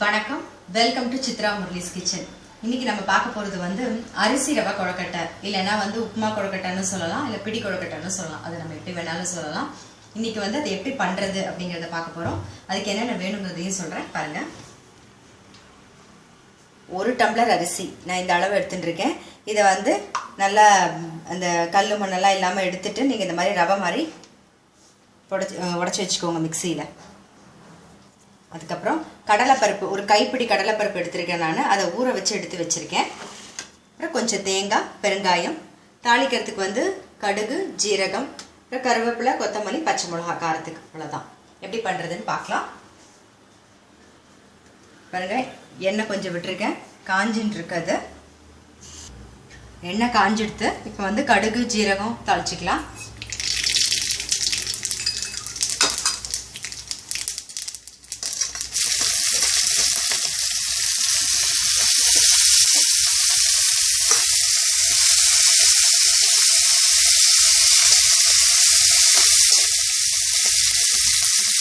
வணக்கம். Welcome to Chitra Murali's kitchen இன்னைக்கு நம்ம பார்க்க போறது வந்து அரிசி ரவை கொழக்கட்டை. இல்லைன்னா வந்து உப்புமா கொழக்கட்டைன்னு சொல்லலாம் இல்லை பிடி கொழக்கட்டைன்னு சொல்லலாம். அதை நம்ம எப்படி வேணாலும் சொல்லலாம். இன்னைக்கு வந்து அதை எப்படி பண்றது அப்படிங்கறத பார்க்க போறோம். அதுக்கு என்னென்ன வேணுங்கிறதையும் சொல்றேன். பாருங்க. ஒரு டம்ளர் அரிசி. நான் இந்த அளவு எடுத்துட்டு இருக்கேன் இதை வந்து நல்லா அந்த கல் மண்ணெல்லாம் இல்லாமல் எடுத்துட்டு நீங்கள் இந்த மாதிரி ரவை மாதிரி உடச்சி உடச்சி வச்சுக்கோங்க மிக்சியில். அதுக்கப்புறம் கடலைப்பருப்பு ஒரு கைப்பிடி கடலைப்பருப்பு எடுத்திருக்கேன் நான். அதை ஊற வச்சு எடுத்து வச்சுருக்கேன். அப்புறம் கொஞ்சம் தேங்காய் பெருங்காயம் தாளிக்கிறதுக்கு வந்து கடுகு ஜீரகம் அப்புறம் கருவேப்பிலை கொத்தமல்லி பச்சை மிளகா காரத்துக்கு அவ்வளோதான் எப்படி பண்ணுறதுன்னு பார்க்கலாம். பாருங்கள் எண்ணெய் கொஞ்சம் விட்டுருக்கேன். காஞ்சின்னு இருக்குது. எண்ணெய் காஞ்சிடுத்து இப்போ வந்து கடுகு ஜீரகம் தாளிச்சிக்கலாம்.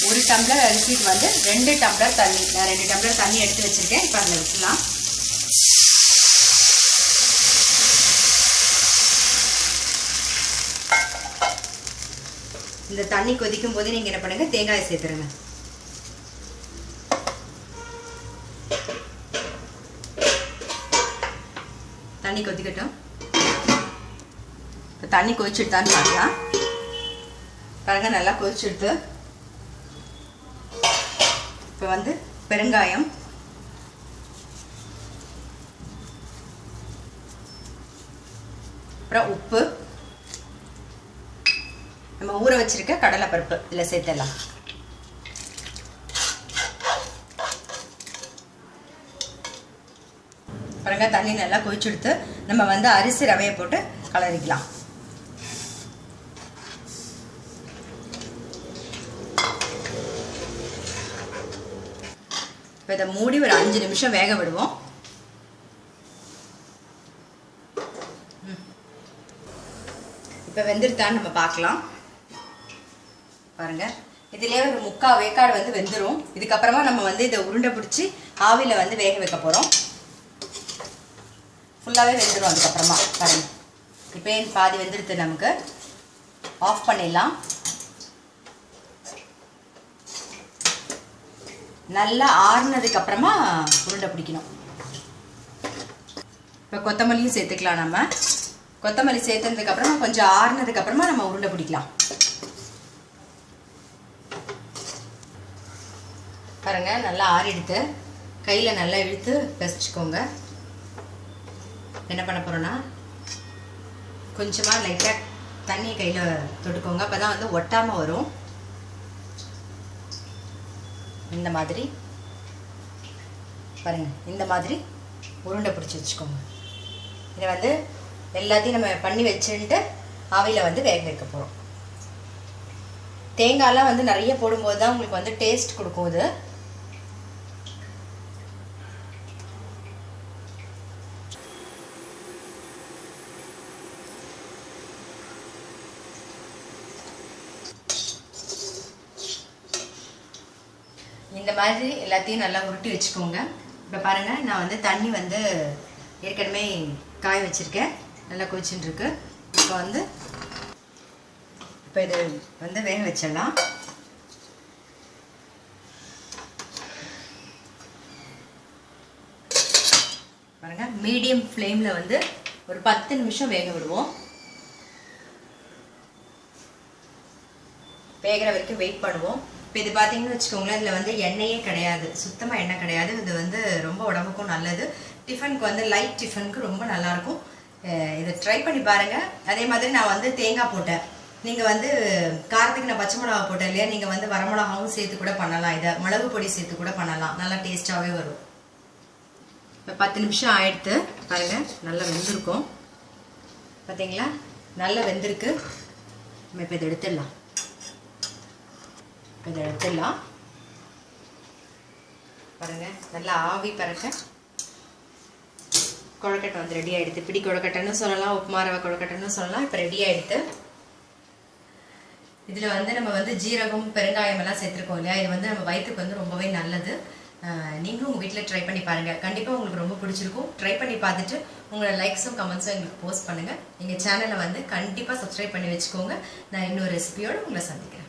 ஒரு டம்ளர் அரிசிக்கு வந்து ரெண்டு டம்ளர் தண்ணி நான் ரெண்டு டம்ளர் தண்ணி எடுத்து வச்சிருக்கேன். இப்போ அதில் விட்டுலாம் இந்த தண்ணி கொதிக்கும் போது நீங்கள் என்ன பண்ணுங்க? தேங்காயை சேர்த்துருங்க. தண்ணி கொதிக்கட்டும். இப்போ தண்ணி தான் பார்க்கலாம். பாருங்க நல்லா கொதிச்சுடுத்து இப்போ வந்து பெருங்காயம். அப்புறம் உப்பு. நம்ம ஊற வச்சிருக்க கடலைப்பருப்பு இல்லை இதில் சேர்த்துடலாம். பாருங்க தண்ணி நல்லா கொதிச்சுடுத்து நம்ம வந்து அரிசி ரவையை போட்டு கலரிக்கலாம். இப்போ இதை மூடி ஒரு அஞ்சு நிமிஷம் வேக விடுவோம். இப்போ வெந்துருத்தான்னு நம்ம பார்க்கலாம். பாருங்கள் இதுலேயே ஒரு முக்கா வேக்காடு வந்து வெந்துடும் இதுக்கப்புறமா நம்ம வந்து இதை உருண்டை பிடிச்சி ஆவியில் வந்து வேக வைக்க போகிறோம் ஃபுல்லாகவே வெந்துடும் அதுக்கப்புறமா. பாருங்கள் இப்போ பாதி வெந்துடுத்து நமக்கு. ஆஃப் பண்ணிடலாம். நல்லா ஆறுனதுக்கு அப்புறமா உருண்டை பிடிக்கணும். இப்போ கொத்தமல்லியும் சேர்த்துக்கலாம் நம்ம. கொத்தமல்லி சேர்த்ததுக்கு அப்புறமா கொஞ்சம் ஆறுனதுக்கு அப்புறமா நம்ம உருண்டை பிடிக்கலாம். பாருங்க நல்லா ஆறிடுத்து. கையில் நல்லா இழுத்து பிசைச்சுக்கோங்க என்ன பண்ண போகிறோன்னா கொஞ்சமாக லைட்டாக தண்ணியை கையில் தொட்டுக்கோங்க. அப்போ தான் வந்து ஒட்டாமல் வரும். இந்த மாதிரி. பாருங்க இந்த மாதிரி உருண்டை பிடிச்சி வச்சுக்கோங்க. இதை வந்து எல்லாத்தையும் நம்ம பண்ணி வச்சுட்டு ஆவியில் வந்து வேக வைக்க போகிறோம் தேங்காயெலாம் வந்து நிறைய போடும்போது தான் உங்களுக்கு வந்து டேஸ்ட் கொடுக்கும் இது. மாதிரி எல்லாத்தையும் நல்லா உருட்டி வச்சுக்கோங்க. இப்போ பாருங்கள் நான் வந்து தண்ணி வந்து ஏற்கனவே காய வச்சுருக்கேன். நல்லா கொதிச்சுட்டு இருக்கு இப்போ வந்து இப்போ இது வந்து வேக வச்சிடலாம். பாருங்கள் மீடியம் ஃப்ளேமில் வந்து ஒரு பத்து நிமிஷம் வேக விடுவோம். வேகிற வரைக்கும் வெயிட் பண்ணுவோம். இப்போ இது பார்த்தீங்கன்னு வச்சுக்கோங்களேன் இதில் வந்து எண்ணெயே கிடையாது. சுத்தமாக எண்ணெய் கிடையாது. இது வந்து ரொம்ப உடம்புக்கும் நல்லது. டிஃபனுக்கு வந்து லைட் டிஃபனுக்கு ரொம்ப நல்லாயிருக்கும். இதை ட்ரை பண்ணி பாருங்கள் அதே மாதிரி நான் வந்து தேங்காய் போட்டேன். நீங்கள் வந்து காரத்துக்கு நான் பச்சை மிளகா போட்டேன் இல்லையா? நீங்கள் வந்து வரமிளகாவும் சேர்த்து கூட பண்ணலாம். இதை மிளகு பொடி சேர்த்து கூட பண்ணலாம். நல்லா டேஸ்ட்டாகவே வரும். இப்போ பத்து நிமிஷம் ஆயிடுத்து. பாருங்கள் நல்லா வெந்திருக்கும். பார்த்தீங்களா நல்லா வெந்திருக்கு. நம்ம இப்போ இதை எடுத்துடலாம். இதை எடுத்துடலாம். பாருங்கள் நல்லா ஆவி பறக்க. கொழக்கட்டை வந்து ரெடி ஆகிடுது பிடி கொழக்கட்டைன்னு சொல்லலாம் உப்புமா ரவை கொழக்கட்டைன்னு சொல்லலாம். இப்போ ரெடி ஆகிடுது இதில் வந்து நம்ம வந்து ஜீரகம் பெருங்காயம் எல்லாம் சேர்த்துருக்கோம் இல்லையா? இது வந்து நம்ம வயிற்றுக்கு வந்து ரொம்பவே நல்லது. நீங்களும் உங்கள் வீட்டில் ட்ரை பண்ணி பாருங்கள் கண்டிப்பாக உங்களுக்கு ரொம்ப பிடிச்சிருக்கும். ட்ரை பண்ணி பார்த்துட்டு உங்களோட லைக்ஸும் கமெண்ட்ஸும் எங்களுக்கு போஸ்ட் பண்ணுங்கள் எங்கள் சேனலை வந்து கண்டிப்பாக சப்ஸ்கிரைப் பண்ணி வச்சுக்கோங்க. நான் இன்னொரு ரெசிபியோடு உங்களை சந்திக்கிறேன்.